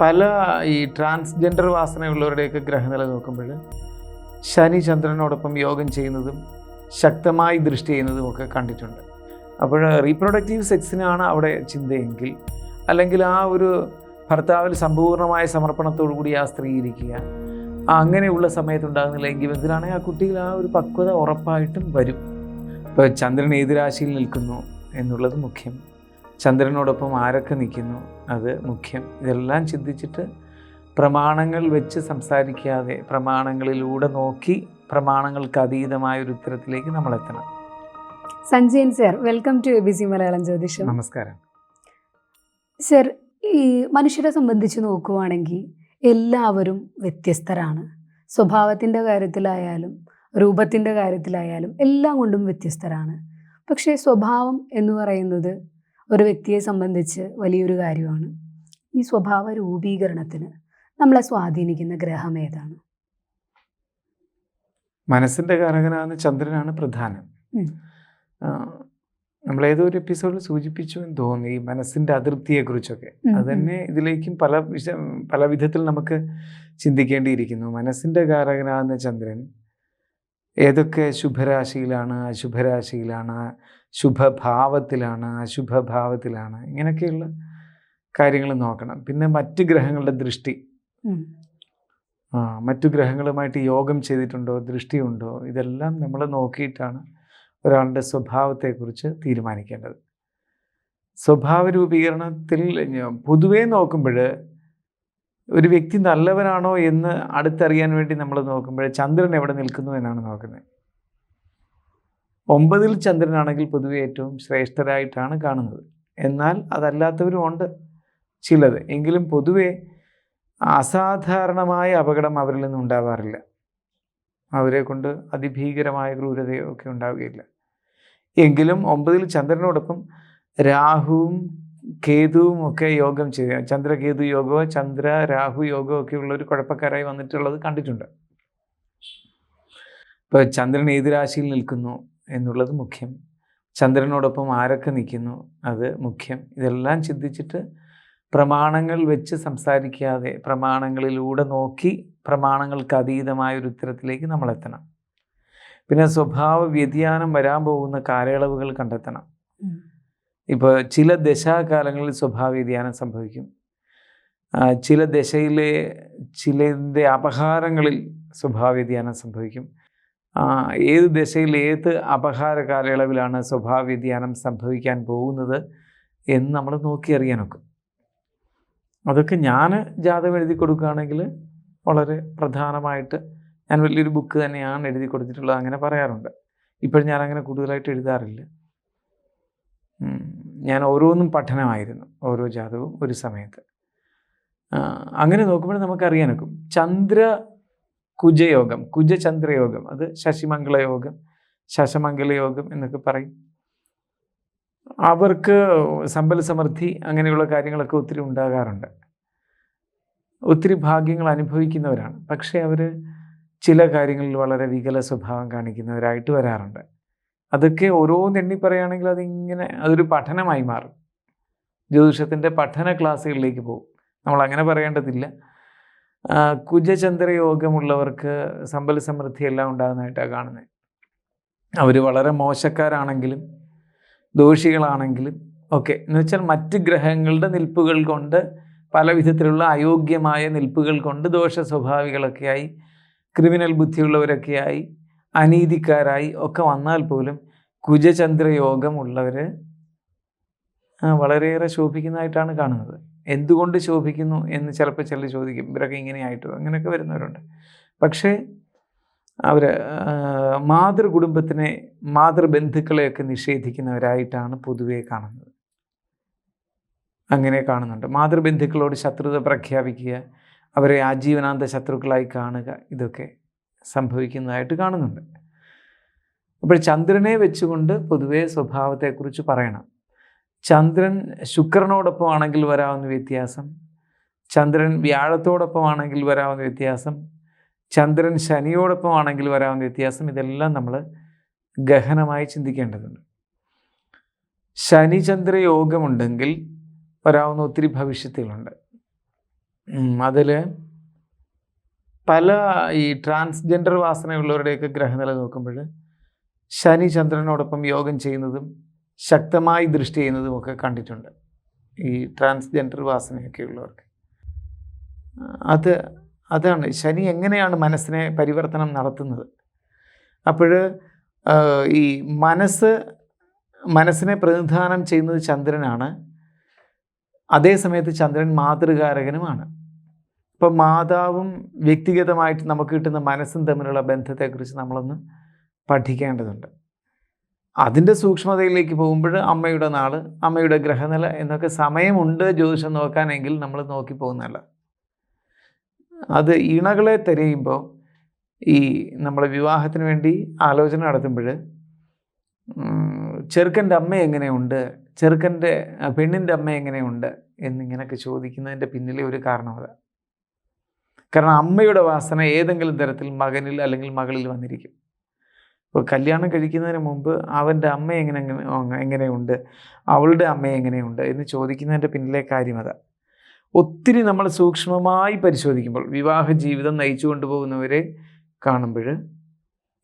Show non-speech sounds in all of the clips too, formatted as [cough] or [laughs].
പല ഈ ട്രാൻസ്ജെൻഡർ വാസനയുള്ളവരുടെയൊക്കെ ഗ്രഹനില നോക്കുമ്പോൾ ശനി ചന്ദ്രനോടൊപ്പം യോഗം ചെയ്യുന്നതും ശക്തമായി ദൃഷ്ടി ചെയ്യുന്നതും ഒക്കെ കണ്ടിട്ടുണ്ട്. അപ്പോൾ റീപ്രൊഡക്റ്റീവ് സെക്സിനാണ് അവിടെ ചിന്തയെങ്കിൽ അല്ലെങ്കിൽ ആ ഒരു ഭർത്താവിൽ സമ്പൂർണമായ സമർപ്പണത്തോടു കൂടി ആ സ്ത്രീ ഇരിക്കുക അങ്ങനെയുള്ള സമയത്തുണ്ടാകുന്ന ലൈംഗികബന്ധത്തിലാണെങ്കിൽ ആ കുട്ടിയിൽ ആ ഒരു പക്വത ഉറപ്പായിട്ടും വരും. ഇപ്പോൾ ചന്ദ്രൻ ഏത് രാശിയിൽ നിൽക്കുന്നു എന്നുള്ളത് മുഖ്യം. ചന്ദ്രനോടൊപ്പം ആരൊക്കെ നിൽക്കുന്നു? അത് മുഖ്യം. ഇതെല്ലാം ചിന്തിച്ചിട്ട് പ്രമാണങ്ങൾ വെച്ച് സംസാരിക്കാതെ പ്രമാണങ്ങളിലൂടെ നോക്കി പ്രമാണങ്ങൾക്ക് അതീതമായ ഒരു ഉത്തരത്തിലേക്ക് നമ്മൾ എത്തണം. Sanjayan sir welcome to A B C Malayalam Jyothisham. നമസ്കാരം. സർ ഈ മനുഷ്യരെ സംബന്ധിച്ച് നോക്കുവാണെങ്കിൽ എല്ലാവരും വ്യത്യസ്തരാണ്. സ്വഭാവത്തിന്റെ കാര്യത്തിലായാലും രൂപത്തിന്റെ കാര്യത്തിലായാലും എല്ലാം കൊണ്ടും വ്യത്യസ്തരാണ്. പക്ഷേ സ്വഭാവം എന്ന് പറയുന്നത് ഒരു വ്യക്തിയെ സംബന്ധിച്ച് വലിയൊരു കാര്യമാണ്. ഈ സ്വഭാവ രൂപീകരണത്തിന് നമ്മളെ സ്വാധീനിക്കുന്ന ഗ്രഹം ഏതാണ്? മനസ്സിന്റെ കാരകനാകുന്ന ചന്ദ്രനാണ് പ്രധാനം. നമ്മൾ ഏതോ ഒരു എപ്പിസോഡിൽ സൂചിപ്പിച്ചു എന്ന് തോന്നി ഈ മനസ്സിന്റെ അതൃപ്തിയെക്കുറിച്ചൊക്കെ ഉം, അത് തന്നെ ഇതിലേക്കും പല വിശ പല വിധത്തിൽ നമുക്ക് ചിന്തിക്കേണ്ടിയിരിക്കുന്നു. മനസ്സിന്റെ കാരകനാകുന്ന ചന്ദ്രൻ ഏതൊക്കെ ശുഭരാശിയിലാണ് അശുഭരാശിയിലാണ് ശുഭഭാവത്തിലാണ് അശുഭഭാവത്തിലാണ്. ഇങ്ങനെയൊക്കെയുള്ള കാര്യങ്ങൾ നോക്കണം. പിന്നെ മറ്റു ഗ്രഹങ്ങളുടെ ദൃഷ്ടി. ആ മറ്റു ഗ്രഹങ്ങളുമായിട്ട് യോഗം ചെയ്തിട്ടുണ്ടോ ദൃഷ്ടിയുണ്ടോ ഇതെല്ലാം നമ്മൾ നോക്കിയിട്ടാണ് ഒരാളുടെ സ്വഭാവത്തെക്കുറിച്ച് തീരുമാനിക്കേണ്ടത്. സ്വഭാവ രൂപീകരണത്തിൽ പൊതുവേ നോക്കുമ്പോൾ ഒരു വ്യക്തി നല്ലവനാണോ എന്ന് അടുത്തറിയാൻ വേണ്ടി നമ്മൾ നോക്കുമ്പോൾ ചന്ദ്രൻ എവിടെ നിൽക്കുന്നു എന്നാണ് നോക്കുന്നത്. ഒമ്പതിൽ ചന്ദ്രനാണെങ്കിൽ പൊതുവെ ഏറ്റവും ശ്രേഷ്ഠരായിട്ടാണ് കാണുന്നത്. എന്നാൽ അതല്ലാത്തവരും ഉണ്ട് ചിലത്. എങ്കിലും പൊതുവെ അസാധാരണമായ അപകടം അവരിൽ നിന്നും ഉണ്ടാവാറില്ല. അവരെ കൊണ്ട് അതിഭീകരമായ ക്രൂരതയോ ഒക്കെ ഉണ്ടാവുകയില്ല. എങ്കിലും ഒമ്പതിൽ ചന്ദ്രനോടൊപ്പം രാഹുവും കേതുവും ഒക്കെ യോഗം ചെയ്യുക ചന്ദ്രകേതു യോഗമോ ചന്ദ്ര രാഹു യോഗമോ ഒക്കെ ഉള്ള ഒരു കുഴപ്പക്കാരായി വന്നിട്ടുള്ളത് കണ്ടിട്ടുണ്ട്. ഇപ്പോൾ ചന്ദ്രൻ ഏത് രാശിയിൽ നിൽക്കുന്നു? എന്നുള്ളത് മുഖ്യം. ചന്ദ്രനോടൊപ്പം ആരൊക്കെ നിൽക്കുന്നു അത് മുഖ്യം. ഇതെല്ലാം ചിന്തിച്ചിട്ട് പ്രമാണങ്ങൾ വെച്ച് സംസാരിക്കാതെ പ്രമാണങ്ങളിലൂടെ നോക്കി പ്രമാണങ്ങൾക്ക് അതീതമായ ഒരു ഉത്തരത്തിലേക്ക് നമ്മൾ എത്തണം പിന്നെ സ്വഭാവ വ്യതിയാനം വരാൻ പോകുന്ന കാലയളവുകൾ കണ്ടെത്തണം. ഇപ്പോൾ ചില ദശാകാലങ്ങളിൽ സ്വഭാവ വ്യതിയാനം സംഭവിക്കും. ചില ദശയിലെ ചിലതിന്റെ അപഹാരങ്ങളിൽ സ്വഭാവ വ്യതിയാനം സംഭവിക്കും. ഏത് ദശയിൽ ഏത് അപഹാര കാലയളവിലാണ് സ്വഭാവ വ്യതിയാനം സംഭവിക്കാൻ പോകുന്നത് എന്ന് നമ്മൾ നോക്കി അറിയാനൊക്കും. അതൊക്കെ ഞാൻ ജാതകം എഴുതി കൊടുക്കുകയാണെങ്കിൽ വളരെ പ്രധാനമായിട്ട് ഞാൻ വലിയൊരു ബുക്ക് തന്നെയാണ് എഴുതി കൊടുത്തിട്ടുള്ളത് അങ്ങനെ പറയാറുണ്ട്. ഇപ്പോഴും ഞാൻ അങ്ങനെ കൂടുതലായിട്ട് എഴുതാറില്ല. ഞാൻ ഓരോന്നും പഠനമായിരുന്നു ഓരോ ജാതകവും ഒരു സമയത്ത്. അങ്ങനെ നോക്കുമ്പോൾ നമുക്കറിയാനൊക്കും. ചന്ദ്ര കുജയോഗം കുജചന്ദ്രയോഗം. അത് ശശിമംഗളയോഗം ശശമംഗളയോഗം എന്നൊക്കെ പറയും. അവർക്ക് സമ്പൽ സമൃദ്ധി അങ്ങനെയുള്ള കാര്യങ്ങളൊക്കെ ഒത്തിരി ഉണ്ടാകാറുണ്ട്. ഒത്തിരി ഭാഗ്യങ്ങൾ അനുഭവിക്കുന്നവരാണ്. പക്ഷേ അവർ ചില കാര്യങ്ങളിൽ വളരെ വികല സ്വഭാവം കാണിക്കുന്നവരായിട്ട് വരാറുണ്ട്. അതൊക്കെ ഓരോന്നെണ്ണി പറയുകയാണെങ്കിൽ അതിങ്ങനെ അതൊരു പഠനമായി മാറും. ജ്യോതിഷത്തിന്റെ പഠന ക്ലാസ്സുകളിലേക്ക് പോകും. നമ്മൾ അങ്ങനെ പറയേണ്ടതില്ല. കുജചന്ദ്ര യോഗമുള്ളവർക്ക് സമ്പൽ സമൃദ്ധി എല്ലാം ഉണ്ടാകുന്നതായിട്ടാണ് കാണുന്നത് അവർ വളരെ മോശക്കാരാണെങ്കിലും ദോഷികളാണെങ്കിലും ഒക്കെ. എന്ന് വെച്ചാൽ മറ്റ് ഗ്രഹങ്ങളുടെ നിൽപ്പുകൾ കൊണ്ട് പല വിധത്തിലുള്ള അയോഗ്യമായ നിൽപ്പുകൾ കൊണ്ട് ദോഷ സ്വഭാവികളൊക്കെയായി ക്രിമിനൽ ബുദ്ധിയുള്ളവരൊക്കെയായി അനീതിക്കാരായി ഒക്കെ വന്നാൽ പോലും കുജചന്ദ്ര യോഗമുള്ളവർ വളരെയേറെ ശോഭിക്കുന്നതായിട്ടാണ് കാണുന്നത്. എന്തുകൊണ്ട് ശോഭിക്കുന്നു എന്ന് ചിലപ്പോൾ ചിലർ ചോദിക്കും. ഇവരൊക്കെ ഇങ്ങനെയായിട്ടോ? അങ്ങനെയൊക്കെ വരുന്നവരുണ്ട്. പക്ഷേ അവർ മാതൃകുടുംബത്തിനെ മാതൃബന്ധുക്കളെയൊക്കെ നിഷേധിക്കുന്നവരായിട്ടാണ് പൊതുവെ കാണുന്നത്. അങ്ങനെ കാണുന്നുണ്ട്. മാതൃബന്ധുക്കളോട് ശത്രുത പ്രഖ്യാപിക്കുക അവരെ ആജീവനാന്ത ശത്രുക്കളായി കാണുക ഇതൊക്കെ സംഭവിക്കുന്നതായിട്ട് കാണുന്നുണ്ട്. അപ്പോൾ ചന്ദ്രനെ വെച്ചുകൊണ്ട് പൊതുവേ സ്വഭാവത്തെക്കുറിച്ച് പറയണം. ചന്ദ്രൻ ശുക്രനോടൊപ്പം ആണെങ്കിൽ വരാവുന്ന വ്യത്യാസം. ചന്ദ്രൻ വ്യാഴത്തോടൊപ്പം ആണെങ്കിൽ വരാവുന്ന വ്യത്യാസം. ചന്ദ്രൻ ശനിയോടൊപ്പം ആണെങ്കിൽ വരാവുന്ന വ്യത്യാസം. ഇതെല്ലാം നമ്മൾ ഗഹനമായി ചിന്തിക്കേണ്ടതുണ്ട്. ശനിചന്ദ്ര യോഗമുണ്ടെങ്കിൽ വരാവുന്ന ഒത്തിരി ഭവിഷ്യത്തുകളുണ്ട്. അതിൽ പല ഈ ട്രാൻസ്ജെൻഡർ വാസനയുള്ളവരുടെയൊക്കെ ഗ്രഹനില നോക്കുമ്പോൾ ശനി ചന്ദ്രനോടൊപ്പം യോഗം ചെയ്യുന്നതും ശക്തമായി ദൃഷ്ടി ചെയ്യുന്നതും ഒക്കെ കണ്ടിട്ടുണ്ട്. ഈ ട്രാൻസ്ജെൻഡർ വാസനയൊക്കെ ഉള്ളവർക്ക് അത് അതാണ്. ശനി എങ്ങനെയാണ് മനസ്സിനെ പരിവർത്തനം നടത്തുന്നത്? അപ്പോൾ ഈ മനസ്സ് മനസ്സിനെ പ്രതിനിധാനം ചെയ്യുന്നത് ചന്ദ്രനാണ്. അതേ സമയത്ത് ചന്ദ്രൻ മാതൃകാരകനുമാണ്. ഇപ്പം മാതാവും വ്യക്തിഗതമായിട്ട് നമുക്ക് കിട്ടുന്ന മനസ്സും തമ്മിലുള്ള ബന്ധത്തെക്കുറിച്ച് നമ്മളൊന്ന് പഠിക്കേണ്ടതുണ്ട്. അതിന്റെ സൂക്ഷ്മതയിലേക്ക് പോകുമ്പോൾ അമ്മയുടെ നാൾ അമ്മയുടെ ഗ്രഹനില എന്നൊക്കെ സമയമുണ്ട് ജ്യോതിഷം നോക്കാനെങ്കിൽ നമ്മൾ നോക്കി പോകുന്നതല്ല. അത് ഇണകളെ തിരയുമ്പോൾ ഈ നമ്മളെ വിവാഹത്തിന് വേണ്ടി ആലോചന നടത്തുമ്പോൾ ചെറുക്കന്റെ അമ്മ എങ്ങനെയുണ്ട് ചെറുക്കന്റെ പെണ്ണിന്റെ അമ്മ എങ്ങനെയുണ്ട് എന്നിങ്ങനെയൊക്കെ ചോദിക്കുന്നതിന്റെ പിന്നിലെ ഒരു കാരണം അതാണ് കാരണം അമ്മയുടെ വാസന ഏതെങ്കിലും തരത്തിൽ മകനിൽ അല്ലെങ്കിൽ മകളിൽ വന്നിരിക്കും. ഇപ്പോൾ കല്യാണം കഴിക്കുന്നതിന് മുമ്പ് അവന്റെ അമ്മ എങ്ങനെ എങ്ങനെ- എങ്ങനെയുണ്ട്? അവളുടെ അമ്മ എങ്ങനെയുണ്ട്? എന്ന് ചോദിക്കുന്നതിന്റെ പിന്നിലെ കാര്യം അതാ. ഒത്തിരി നമ്മൾ സൂക്ഷ്മമായി പരിശോധിക്കുമ്പോൾ വിവാഹ ജീവിതം നയിച്ചു കൊണ്ടുപോകുന്നവരെ കാണുമ്പോൾ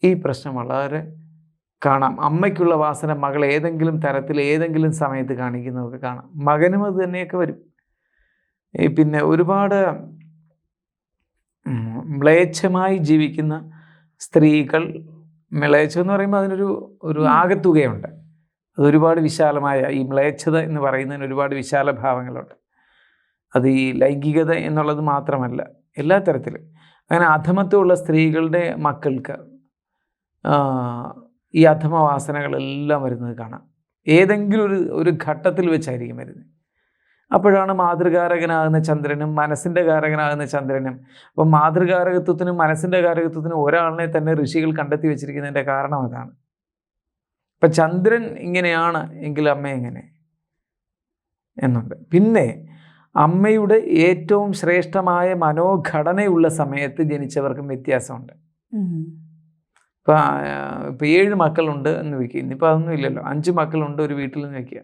ഈ പ്രശ്നം വളരെ കാണാം. അമ്മയ്ക്കുള്ള വാസന മകൾ ഏതെങ്കിലും തരത്തിൽ ഏതെങ്കിലും സമയത്ത് കാണിക്കുന്നതൊക്കെ കാണാം. മകനും അത് തന്നെയൊക്കെ വരും. പിന്നെ ഒരുപാട് മ്ലേച്ഛമായി ജീവിക്കുന്ന സ്ത്രീകൾ മ്ലേച്ഛം എന്ന് പറയുമ്പോൾ അതിനൊരു ഒരു. ആകത്തുകയുണ്ട്. അതൊരുപാട് വിശാലമായ ഈ മ്ലേച്ഛത എന്ന് പറയുന്നതിന് ഒരുപാട് വിശാല ഭാവങ്ങളുണ്ട്. അത് ഈ ലൈംഗികത എന്നുള്ളത് മാത്രമല്ല എല്ലാ തരത്തിലും. അങ്ങനെ അധമത്വമുള്ള സ്ത്രീകളുടെ മക്കൾക്ക് ഈ അധമവാസനകളെല്ലാം വരുന്നത് കാണാം. ഏതെങ്കിലും ഒരു ഒരു ഘട്ടത്തിൽ വെച്ചായിരിക്കും വരുന്നത്. അപ്പോഴാണ് മാതൃകാരകനാകുന്ന ചന്ദ്രനും മനസ്സിന്റെ കാരകനാകുന്ന ചന്ദ്രനും. അപ്പം മാതൃകാരകത്വത്തിനും മനസ്സിന്റെ കാരകത്വത്തിനും ഒരാളിനെ തന്നെ ഋഷികൾ കണ്ടെത്തി വെച്ചിരിക്കുന്നതിന്റെ കാരണം അതാണ്. ഇപ്പം ചന്ദ്രൻ ഇങ്ങനെയാണ് എങ്കിൽ അമ്മ എങ്ങനെ? എന്നുണ്ട്. പിന്നെ അമ്മയുടെ ഏറ്റവും ശ്രേഷ്ഠമായ മനോഘടനയുള്ള സമയത്ത് ജനിച്ചവർക്കും വ്യത്യാസമുണ്ട്. ഇപ്പം ഇപ്പം ഏഴ് മക്കളുണ്ട് എന്ന് വയ്ക്കുക ഇന്നിപ്പോൾ അതൊന്നും ഇല്ലല്ലോ. അഞ്ച് മക്കളുണ്ട് ഒരു വീട്ടിൽ നിന്ന് വയ്ക്കുക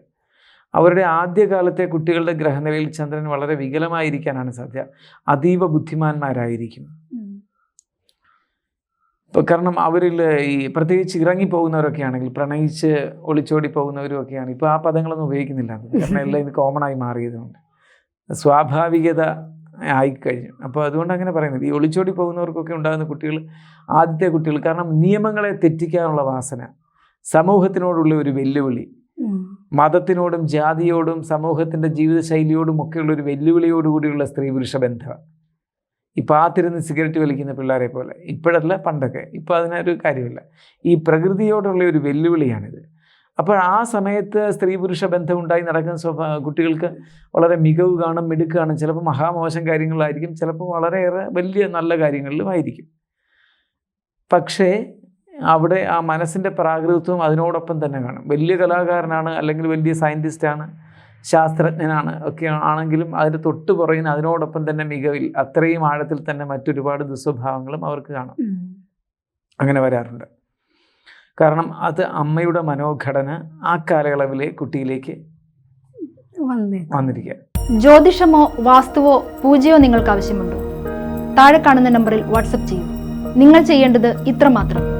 അവരുടെ ആദ്യകാലത്തെ കുട്ടികളുടെ ഗ്രഹനിലയിൽ ചന്ദ്രൻ വളരെ വികലമായിരിക്കാനാണ് സാധ്യത അതീവ ബുദ്ധിമാന്മാരായിരിക്കും. ഉം. ഇപ്പം കാരണം അവരിൽ ഈ പ്രത്യേകിച്ച് ഇറങ്ങിപ്പോകുന്നവരൊക്കെ ആണെങ്കിൽ പ്രണയിച്ച് ഒളിച്ചോടി പോകുന്നവരും ഒക്കെയാണ് ഇപ്പോൾ ആ പദങ്ങളൊന്നും ഉപയോഗിക്കുന്നില്ല. കാരണം [laughs] എല്ലാം ഇത് കോമൺ ആയി മാറിയതുകൊണ്ട്. സ്വാഭാവികത ആയിക്കഴിഞ്ഞു. അപ്പോൾ അതുകൊണ്ട് അങ്ങനെ പറയുന്നത് ഈ ഒളിച്ചോടി പോകുന്നവർക്കൊക്കെ ഉണ്ടാകുന്ന കുട്ടികൾ ആദ്യത്തെ കുട്ടികൾ. കാരണം നിയമങ്ങളെ തെറ്റിക്കാനുള്ള വാസന സമൂഹത്തിനോടുള്ള ഒരു വെല്ലുവിളി. മതത്തിനോടും ജാതിയോടും സമൂഹത്തിന്റെ ജീവിതശൈലിയോടും ഒക്കെയുള്ള ഒരു വെല്ലുവിളിയോടുകൂടിയുള്ള സ്ത്രീ പുരുഷ ബന്ധമാണ് ഇപ്പോൾ ആ തിരുന്ന് സിഗരറ്റ് വലിക്കുന്ന പിള്ളേരെ പോലെ. ഇപ്പോഴല്ല പണ്ടൊക്കെ. ഇപ്പോൾ അതിനൊരു കാര്യമില്ല. ഈ പ്രകൃതിയോടുള്ള ഒരു വെല്ലുവിളിയാണിത്. അപ്പോൾ ആ സമയത്ത് സ്ത്രീ പുരുഷ ബന്ധം ഉണ്ടായി നടക്കുന്ന സ്വഭാ കുട്ടികൾക്ക് വളരെ മികവ് കാണും മിടുക്ക് കാണും ചിലപ്പോൾ മഹാമോശം കാര്യങ്ങളായിരിക്കും. ചിലപ്പോൾ വളരെയേറെ വലിയ നല്ല കാര്യങ്ങളിലും ആയിരിക്കും. പക്ഷേ അവിടെ ആ മനസ്സിന്റെ പ്രാകൃതത്വം അതിനോടൊപ്പം തന്നെ കാണും. വലിയ കലാകാരനാണ് അല്ലെങ്കിൽ വലിയ സയന്റിസ്റ്റാണ് ശാസ്ത്രജ്ഞനാണ് ഒക്കെ ആണെങ്കിലും അതിന്റെ തൊട്ട് പുറകിന് അതിനോടൊപ്പം തന്നെ മികവിൽ അത്രയും ആഴത്തിൽ തന്നെ മറ്റൊരുപാട് ദുസ്വഭാവങ്ങളും അവർക്ക് കാണും. അങ്ങനെ വരാറുണ്ട്. കാരണം അത് അമ്മയുടെ മനോഘടന ആ കാലയളവിലെ കുട്ടിയിലേക്ക് വന്നിരിക്കുക. ജ്യോതിഷമോ വാസ്തുവോ പൂജയോ നിങ്ങൾക്ക് ആവശ്യമുണ്ടോ താഴെ കാണുന്ന നമ്പറിൽ വാട്സപ്പ് ചെയ്യൂ. നിങ്ങൾ ചെയ്യേണ്ടത് ഇത്രമാത്രം.